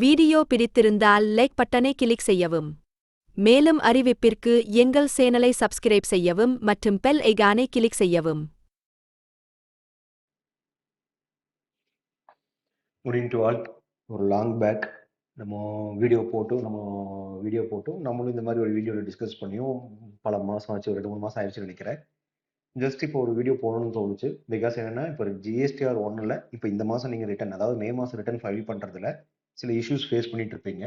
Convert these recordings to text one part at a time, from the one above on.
Video பிடித்திருந்தால் like பட்டனை click செய்யவும். மேலும் அறிவிப்பிற்கு எங்கள் சேனலை சப்ஸ்கிரைப் செய்யவும் மற்றும் பெல் ஐகானை கிளிக் செய்யவும். முடியும் டு ஆல் ஒரு லாங் பேக் நம்ம வீடியோ போட்டும் நம்ம வீடியோ போட்டும் நம்மளும் இந்த மாதிரி ஒரு வீடியோவில் டிஸ்கஸ் பண்ணியும் பல மாதம் ஆச்சு ஒரு ரெண்டு மூணு மாதம் ஆயிடுச்சுன்னு நினைக்கிறேன். ஜஸ்ட் இப்போ ஒரு வீடியோ போடணும்னு தோணுச்சு. பிகாஸ் என்னென்னா இப்போ ஜிஎஸ்டிஆர் ஒன்றில் இப்போ இந்த மாதம் நீங்கள் ரிட்டர்ன் அதாவது மே மாதம் ரிட்டர்ன் ஃபைல் பண்ணுறதுல சில இஷ்யூஸ் ஃபேஸ் பண்ணிட்டு இருப்பீங்க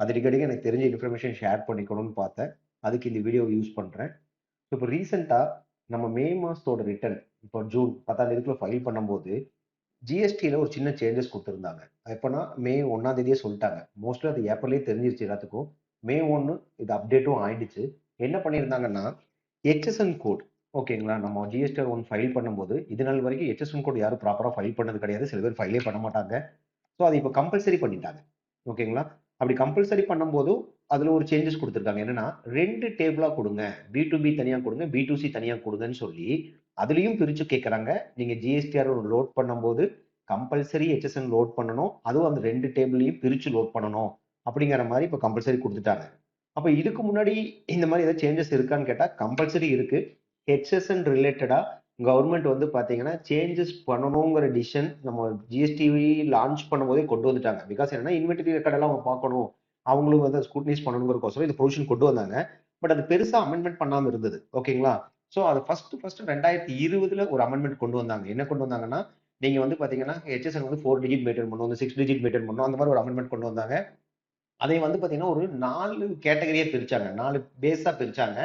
அது அடிக்கடிக்கு எனக்கு தெரிஞ்ச இன்ஃபர்மேஷன் ஷேர் பண்ணிக்கணும்னு பார்த்தேன். அதுக்கு இந்த வீடியோவை யூஸ் பண்ணுறேன் இப்போ ரீசெண்டாக நம்ம மே மாதத்தோட ரிட்டர்ன் இப்போ ஜூன் பத்தாம் தேதிக்குள்ள ஃபைல் பண்ணும்போது ஜிஎஸ்டியில் ஒரு சின்ன சேஞ்சஸ் கொடுத்துருந்தாங்க. எப்போனா மே ஒன்றாம் தேதியே சொல்லிட்டாங்க. மோஸ்ட்லி அது ஏப்ரல்லே தெரிஞ்சிருச்சு எல்லாத்துக்கும். மே ஒன்று இது அப்டேட்டும் ஆயிடுச்சு. என்ன பண்ணியிருந்தாங்கன்னா ஹெச்எஸ்என் கோட் ஓகேங்களா? நம்ம ஜிஎஸ்டி ஒன் ஃபைல் பண்ணும்போது இது நாள் வரைக்கும் ஹெச்எஸ்என் கோட் யாரும் ப்ராப்பராக ஃபைல் பண்ணது கிடையாது. சில பேர் ஃபைலே பண்ண மாட்டாங்க. ஸோ அதை இப்போ கம்பல்சரி பண்ணிட்டாங்க. ஓகேங்களா அப்படி கம்பல்சரி பண்ணும்போதும் அதில் ஒரு சேஞ்சஸ் கொடுத்துருக்காங்க. என்னன்னா ரெண்டு டேபிளாக கொடுங்க. பி டு பி தனியாக கொடுங்க. பி டு சி தனியாக கொடுங்கன்னு சொல்லி அதுலேயும் பிரித்து கேட்குறாங்க நீங்கள் ஜிஎஸ்டிஆர் லோட் பண்ணும்போது கம்பல்சரி ஹெச்எஸ்என் லோட் பண்ணணும். அதுவும் அந்த ரெண்டு டேபிளையும் பிரித்து லோட் பண்ணணும். அப்படிங்கிற மாதிரி இப்போ கம்பல்சரி கொடுத்துட்டாங்க. அப்போ இதுக்கு முன்னாடி இந்த மாதிரி ஏதாவது சேஞ்சஸ் இருக்கான்னு கேட்டால் கம்பல்சரி இருக்குது ஹெச்எஸ்என் ரிலேட்டடாக கவர்மெண்ட் வந்து பார்த்தீங்கன்னா சேஞ்சஸ் பண்ணணுங்கிற டிசிஷன் நம்ம ஜிஎஸ்டி லான்ச் பண்ணும்போதே கொண்டு வந்துட்டாங்க. பிகாஸ் என்னன்னா இன்வென்டரி ரெக்கார்டெல்லாம் அவங்க பார்க்கணும். அவங்களும் வந்து ஸ்கூட்னிஸ் பண்ணணுங்கிறக்கோசரம் இது ப்ரொவிஷன் கொண்டு வந்தாங்க. பட் அது பெருசாக அமெண்ட்மெண்ட் பண்ணாமல் இருந்தது. ஓகேங்களா ஸோ அது ஃபர்ஸ்ட் ஃபர்ஸ்ட் ரெண்டாயிரத்தி இருபதுல ஒரு அமெண்ட்மெண்ட் கொண்டு வந்தாங்க. என்ன கொண்டு வந்தாங்கன்னா நீங்கள் வந்து பார்த்தீங்கன்னா ஹெச்எஸ்எல் வந்து ஃபோர் டிஜிட் மெயின்டைன் பண்ணணும் வந்து சிக்ஸ் டிஜிட் மெயின்டைன் பண்ணணும் அந்த மாதிரி ஒரு அமெண்ட்மெண்ட் கொண்டு வந்தாங்க. அதை வந்து பார்த்தீங்கன்னா ஒரு நாலு கேட்டகரியாக பிரிச்சாங்க. நாலு பேஸாக பிரிச்சாங்க.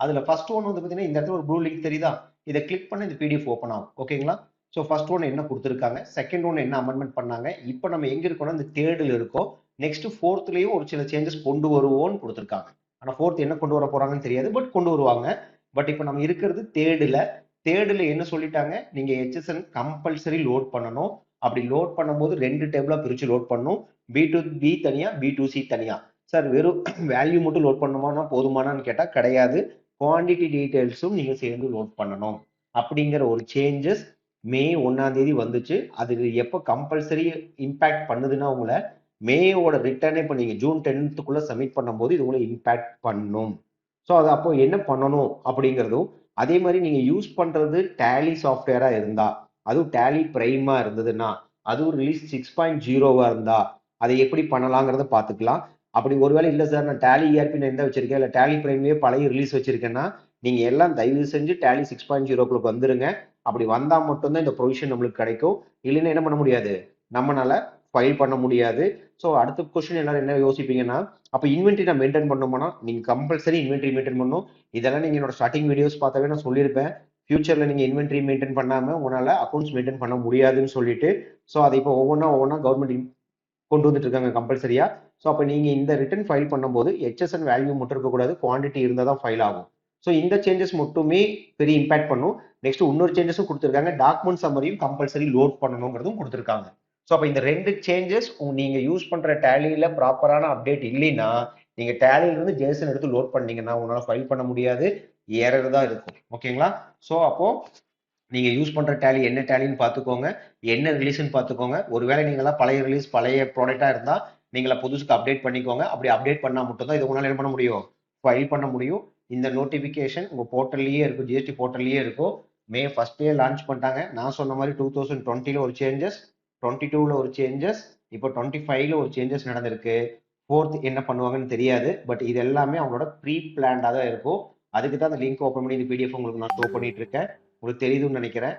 அதில் ஃபர்ஸ்ட் ஒன் வந்து பார்த்தீங்கன்னா இந்த இடத்துல ஒரு ப்ளூ லிங்க் தெரியுதா? இதை கிளிக் பண்ண இந்த பிடிஎஃப் ஓப்பன் ஆகும். ஓகேங்களா ஸோ ஃபர்ஸ்ட் ஒன் என்ன கொடுத்துருக்காங்க? செகண்ட் ஒன் என்ன அமெண்ட்மெண்ட் பண்ணாங்க? இப்போ நம்ம எங்க இருக்கோம்னா இந்த தேர்டில் இருக்கோம். நெக்ஸ்ட் ஃபோர்த்லயும் ஒரு சில சேஞ்சஸ் கொண்டு வருவோம்னு கொடுத்துருக்காங்க. ஆனால் ஃபோர்த் என்ன கொண்டு வர போறாங்கன்னு தெரியாது பட் கொண்டு வருவாங்க. பட் இப்போ நம்ம இருக்கிறது தேர்டில் தேர்டில் என்ன சொல்லிட்டாங்க? நீங்க ஹெச்எஸ்என் கம்பல்சரி லோட் பண்ணணும். அப்படி லோட் பண்ணும்போது ரெண்டு டேபிளாக பிரித்து லோட் பண்ணணும் பி டு பி தனியா பி டு சி தனியா. சார் வெறும் வேல்யூ மட்டும் லோட் பண்ணுமானா போதுமானான்னு கேட்டால் கிடையாது. குவான்டிட்டி டீட்டெயில்ஸும் நீங்கள் சேர்ந்து லோட் பண்ணணும். அப்படிங்கிற ஒரு சேஞ்சஸ் மே ஒன்றாம் தேதி வந்துச்சு. அது எப்போ கம்பல்சரி இம்பேக்ட் பண்ணுதுன்னா உங்களை மேயோட ரிட்டர்னே இப்போ நீங்கள் ஜூன் டென்த்துக்குள்ளே சப்மிட் பண்ணும்போது இது உங்களை இம்பேக்ட் பண்ணும். ஸோ அது அப்போ என்ன பண்ணணும் அப்படிங்கிறதும் அதே மாதிரி நீங்கள் யூஸ் பண்ணுறது டேலி சாஃப்ட்வேராக இருந்தால் அதுவும் டேலி ப்ரைமாக இருந்ததுன்னா அதுவும் ரிலீஸ் சிக்ஸ் பாயிண்ட் ஜீரோவாக இருந்தால் அதை எப்படி பண்ணலாங்கிறத பார்த்துக்கலாம். அப்படி ஒருவேளை இல்லை சார் நான் டேலி இஆர்பி நான் எந்த வச்சிருக்கேன்? இல்லை டேலி பிரைம்லேயே பழைய ரிலீஸ் வச்சிருக்கேன்னா நீங்கள் எல்லாம் தயவு செஞ்சு டேலி சிக்ஸ் பாயிண்ட் ஜீரோக்குள்ள வந்துருங்க. அப்படி வந்தால் மட்டும்தான் இந்த ப்ரொவிஷன் நம்மளுக்கு கிடைக்கும். இல்லைன்னா என்ன பண்ண முடியாது? நம்மளால ஃபைல் பண்ண முடியாது. ஸோ அடுத்த கொஸ்டின் எல்லாரும் என்ன யோசிப்பீங்கன்னா அப்போ இன்வென்ட்ரி நான் மெயின்டைன் பண்ணோம்னா நீங்கள் கம்பல்சரி இன்வென்ட்ரி மெயின்டைன் பண்ணணும். இதெல்லாம் நீங்கள் என்னோட ஸ்டார்டிங் வீடியோஸ் பார்த்தாவே நான் சொல்லியிருப்பேன். ஃபியூச்சரில் நீங்கள் இன்வென்ட்ரி மெயின்டைன் பண்ணாமல் உங்களால் அக்கௌண்ட்ஸ் மெயின்டைன் பண்ண முடியாதுன்னு சொல்லிட்டு ஸோ அதை இப்போ ஒவ்வொன்றா ஒவ்வொன்றா கவர்மெண்ட் கொண்டு வந்துட்டு இருக்காங்க கம்பல்சரியா ஸோ அப்போ நீங்கள் இந்த ரிட்டர்ன் ஃபைல் பண்ணும்போது ஹெச்எஸ்என் வேல்யூ மட்டும் இருக்கக்கூடாது குவான்டிட்டி இருந்தால் தான் ஃபைல் ஆகும். ஸோ இந்த சேஞ்சஸ் மட்டுமே பெரிய இம்பாக்ட் பண்ணும். நெக்ஸ்ட் இன்னொரு சேஞ்சஸும் கொடுத்துருக்காங்க. டாக்குமெண்ட் சம்மரியும் கம்பல்சரி லோட் பண்ணணுங்கிறதும் கொடுத்துருக்காங்க. ஸோ அப்போ இந்த ரெண்டு சேஞ்சஸ் நீங்க யூஸ் பண்ற டேலியில ப்ராப்பரான அப்டேட் இல்லைன்னா நீங்க டேலியிலிருந்து ஜேசன் எடுத்து லோட் பண்ணீங்கன்னா உங்களால ஃபைல் பண்ண முடியாது. ஏறது தான் இருக்கும். ஓகேங்களா ஸோ அப்போ நீங்க யூஸ் பண்ற டேலி என்ன டேலின்னு பார்த்துக்கோங்க. என்ன ரிலீஸ்ன்னு பார்த்துக்கோங்க. ஒருவேளை நீங்களாம் பழைய ரிலீஸ் பழைய ப்ராடக்டா இருந்தா நீங்களா புதுசுக்கு அப்டேட் பண்ணிக்கோங்க. அப்படி அப்டேட் பண்ணா மட்டும் தான் இது என்ன பண்ண முடியும்? ஃபைல் பண்ண முடியும். இந்த நோட்டிபிகேஷன் உங்க போர்ட்டல்லையே இருக்கும் ஜிஎஸ்டி போர்ட்டல்லையே இருக்கும். மே ஃபர்ஸ்டே லான்ச் பண்ணிட்டாங்க. நான் சொன்ன மாதிரி டூ தௌசண்ட் டுவெண்ட்டில ஒரு சேஞ்சஸ் டுவெண்ட்டி டூவில் ஒரு சேஞ்சஸ் இப்போ டுவெண்ட்டி ஃபைவ்ல ஒரு சேஞ்சஸ் நடந்திருக்கு. ஃபோர்த் என்ன பண்ணுவாங்கன்னு தெரியாது. பட் இது எல்லாமே அவங்களோட ப்ரீ பிளான்டாக தான் இருக்கும். அதுக்கு தான் அந்த லிங்க் ஓப்பன் பண்ணி இந்த பிடிஎஃப் உங்களுக்கு நான் ஷோ பண்ணிட்டு இருக்கேன். உங்களுக்கு தெரியுதுன்னு நினைக்கிறேன்.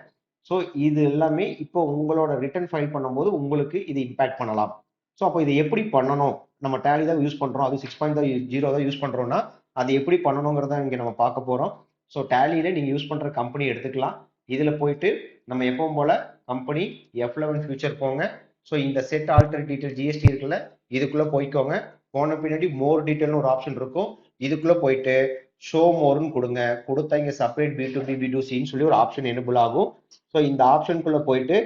ஸோ இது எல்லாமே இப்போ உங்களோட ரிட்டர்ன் ஃபைல் பண்ணும்போது உங்களுக்கு இது இம்பேக்ட் பண்ணலாம். ஸோ அப்போ இது எப்படி பண்ணணும்? நம்ம டேலி தான் யூஸ் பண்ணுறோம் அது சிக்ஸ் பாயிண்ட் தான் ஜீரோ தான் யூஸ் பண்ணுறோம்னா அது எப்படி பண்ணணுங்கிறத இங்கே நம்ம பார்க்க போகிறோம் ஸோ டேலியில் நீங்கள் யூஸ் பண்ணுற கம்பெனி எடுத்துக்கலாம். இதில் போயிட்டு நம்ம எப்பவும் போல் கம்பெனி எஃப் லெவன் ஃபியூச்சர் போங்க. ஸோ இந்த செட் ஆல்டர் டீட்டெயில் ஜிஎஸ்டி இருக்குல்ல இதுக்குள்ளே போய்க்கோங்க. போன பின்னாடி மோர் டீட்டெயில்னு ஒரு ஆப்ஷன் இருக்கும். இதுக்குள்ளே போயிட்டு ஷோ மோர்னு கொடுங்க. கொடுத்தா இங்கே separate B to B B to சின்னு சொல்லி ஒரு ஆப்ஷன் எனபிள் ஆகும். ஸோ இந்த ஆப்ஷனுக்குள்ளே போயிட்டு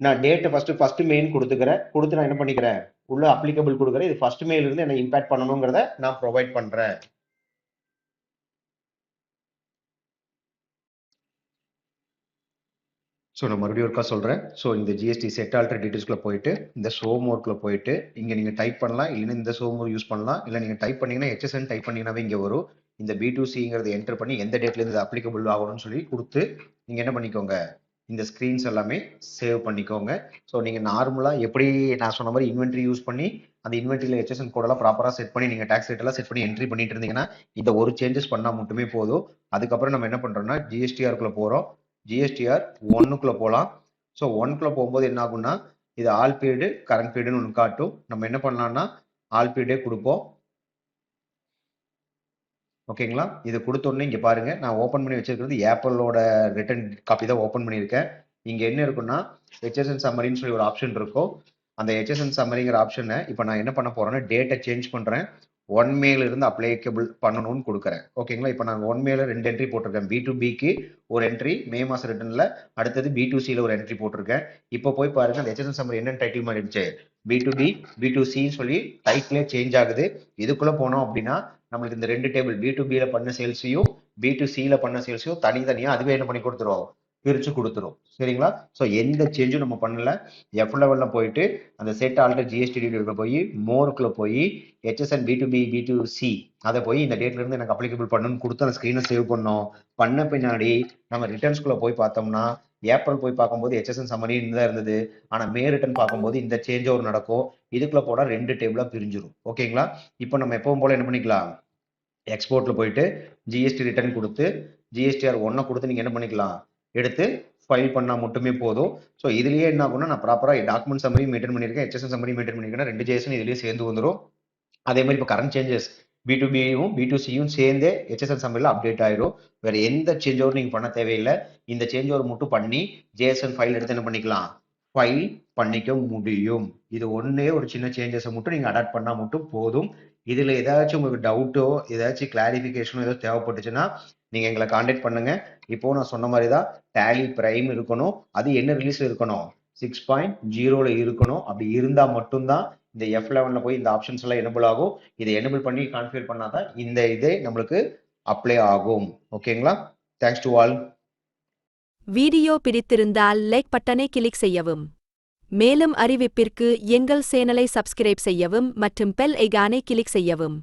நான் டேட்டை ஃபஸ்ட்டு ஃபஸ்ட்டு மெயின் கொடுத்துக்கிறேன். கொடுத்து நான் என்ன பண்ணிக்கிறேன்? உள்ள அப்ளிகபிள் கொடுக்குறேன். இது ஃபர்ஸ்ட் மெயில் இருந்து என்ன இம்பேக்ட் பண்ணணுங்கிறத நான் ப்ரொவைட் பண்ணுறேன் ஸோ நான் மறுபடியும் ஒருக்கா சொல்கிறேன் ஸோ இந்த ஜிஎஸ்டி செட் ஆல்டர் டீட்டெயில்ஸ்க்குள்ள போயிட்டு இந்த ஷோம் ஒர்க்கில் போயிட்டு இங்கே நீங்கள் டைப் பண்ணலாம். இல்லைன்னா இந்த ஷோம் யூஸ் பண்ணலாம். இல்லை நீங்கள் டைப் பண்ணீங்கன்னா ஹெச்எஸ்என் டைப் பண்ணிங்கன்னாவே இங்கே வரும். இந்த பி டூ சிங்கிறத என்டர் பண்ணி எந்த டேட்லேருந்து அப்ளிகபிள் ஆகணும்னு சொல்லி கொடுத்து நீங்கள் என்ன பண்ணிக்கோங்க? இந்த ஸ்க்ரீன்ஸ் எல்லாமே சேவ் பண்ணிக்கோங்க. ஸோ நீங்கள் நார்மலாக எப்படி நான் சொன்ன மாதிரி இன்வென்ட்ரி யூஸ் பண்ணி அந்த இன்வென்ட்ரியில் ஹெச்எஸ்என் கோடெல்லாம் ப்ராப்பராக செட் பண்ணி நீங்கள் டேக்ஸ் ரேட்டெல்லாம் செட் பண்ணி என்ட்ரி பண்ணிட்டு இருந்தீங்கன்னா இந்த ஒரு சேஞ்சஸ் பண்ணால் மட்டுமே போதும். அதுக்கப்புறம் நம்ம என்ன பண்ணுறோம்னா ஜிஎஸ்டிஆருக்குள்ளே போகிறோம் ஜிஎஸ்டிஆர் ஒன்னுக்குள்ளே போகலாம் ஸோ ஒன்க்குள்ளே போகும்போது என்ன ஆகும்னா இது ஆல் பீரியடு கரண்ட் பீரியடுன்னு ஒன்று காட்டும். நம்ம என்ன பண்ணலாம்னா ஆல் பீரியடே கொடுப்போம். ஓகேங்களா இது கொடுத்தோடனே இங்கே பாருங்கள் நான் ஓப்பன் பண்ணி வச்சிருக்கிறது ஏப்பலோட ரிட்டன் காப்பி தான் ஓப்பன் பண்ணியிருக்கேன். இங்கே என்ன இருக்குன்னா ஹெச்எஸ்என் சம்மரின்னு சொல்லி ஒரு ஆப்ஷன் இருக்கும் அந்த ஹெச்எஸ்என் சம்மரிங்கிற ஆப்ஷனை இப்போ நான் என்ன பண்ண போகிறேன்னா டேட்டை சேஞ்ச் பண்ணுறேன் ஒன் மேல இருந்து அப்ளைக்கபிள் பண்ணணும்னு கொடுக்குறேன். ஓகேங்களா இப்போ நான் ஒன் மேல ரெண்டு என்ட்ரி போட்டிருக்கேன். பி டு பிக்கு ஒரு என்ட்ரி மே மாதம் ரிட்டர்னில் அடுத்தது பி டு சியில் ஒரு என்ட்ரி போட்டிருக்கேன். இப்போ போய் பாருங்க அந்த ஹெச்எஸ்என் சம்மரி என்ன டைட்டில் மாதிரி இருந்துச்சு B to B B to சின்னு சொல்லி டைட்டிலே சேஞ்ச் ஆகுது. இதுக்குள்ளே போனோம் அப்படின்னா நம்மளுக்கு இந்த ரெண்டு டேபிள் பி டு பியில் பண்ண சேல்ஸையும் பி டு சியில் பண்ண சேல்ஸையும் தனித்தனியாக அதுவே என்ன பண்ணி கொடுத்துரும்? பிரித்து கொடுத்துரும். சரிங்களா? ஸோ எந்த சேஞ்சும் நம்ம பண்ணல. எஃப் லெவலில் போயிட்டு அந்த செட் ஆல்ரெடி ஜிஎஸ்டி டீட்டெயில் போய் மோருக்குள்ள போய் HSN B to B B to C அதை போய் இந்த டேட்லேருந்து எனக்கு அப்ளிகபிள் பண்ணணும்னு கொடுத்து அந்த ஸ்க்ரீனை சேவ் பண்ணோம். பண்ண பின்னாடி நம்ம ரிட்டர்ன்ஸ்குள்ளே போய் பார்த்தோம்னா ஏப்ரல் போய் பார்க்கும்போது ஹெச்எஸ்என் சம்மரி தான் இருந்தது. ஆனால் மே ரிட்டர்ன் பார்க்கும்போது இந்த சேஞ்ச் ஒரு நடக்கும். இதுக்குள்ளே போனால் ரெண்டு டேபிளாக பிரிஞ்சிடும் ஓகேங்களா இப்போ நம்ம எப்பவும் போல் என்ன பண்ணிக்கலாம்? எக்ஸ்போர்ட்டில் போயிட்டு ஜிஎஸ்டி ரிட்டர்ன் கொடுத்து ஜிஎஸ்டிஆர் ஒன்றை கொடுத்து நீங்கள் என்ன பண்ணிக்கலாம்? எடுத்து ஃபைல் பண்ணால் மட்டுமே போதும். ஸோ இதுலேயே என்ன ஆகும்னா நான் ப்ராப்பராக டாக்குமெண்ட் சம்மரி மெயின்டைன் பண்ணியிருக்கேன் ஹெச்எஸ்என் சம்மரி மெயின்டைன் பண்ணியிருக்கேன் ரெண்டு ஜேஎஸ்என் இதுலேயே சேர்ந்து வந்துடும் அதே மாதிரி இப்போ கரண்ட் சேஞ்சஸ் பி டு பியும் பி டு சியும் சேர்ந்தே ஹெச்எஸ்என் சம்மரியில் அப்டேட் ஆயிடும் வேறு எந்த சேஞ்ச் ஓவர் நீங்கள் பண்ண தேவையில்லை. இந்த சேஞ்ச் ஓவர் மட்டும் பண்ணி ஜேஎஸ்என் ஃபைல் எடுத்து என்ன பண்ணிக்கலாம்? ஃபைல் பண்ணிக்க முடியும். இது ஒன்றே ஒரு சின்ன சேஞ்சஸை மட்டும் நீங்கள் அடாப்ட் பண்ணால் மட்டும் போதும். இதில் ஏதாச்சும் உங்களுக்கு டவுட்டோ ஏதாச்சும் கிளாரிஃபிகேஷனோ ஏதோ தேவைப்பட்டுச்சுன்னா நீங்கள் எங்களை காண்டாக்ட் பண்ணுங்க. இப்போ நான் சொன்ன மாதிரி தான் டேலி பிரைம் இருக்கணும். அது என்ன ரிலீஸ் இருக்கணும்? சிக்ஸ் பாயிண்ட் ஜீரோவில் இருக்கணும். அப்படி இருந்தால் மட்டும்தான் இந்த எஃப் லெவனில் போய் இந்த ஆப்ஷன்ஸ் எல்லாம் எனபிள் ஆகும். இதை எனபிள் பண்ணி கான்ஃபிகர் பண்ணாதான் இந்த இதே நம்மளுக்கு அப்ளை ஆகும். ஓகேங்களா? தேங்க்ஸ் டு ஆல் வீடியோ பிடித்திருந்தால் லைக் பட்டனை கிளிக் செய்யவும். மேலும் அறிவிப்பிற்கு எங்கள் சேனலை சப்ஸ்கிரைப் செய்யவும் மற்றும் பெல் ஐகானை கிளிக் செய்யவும்.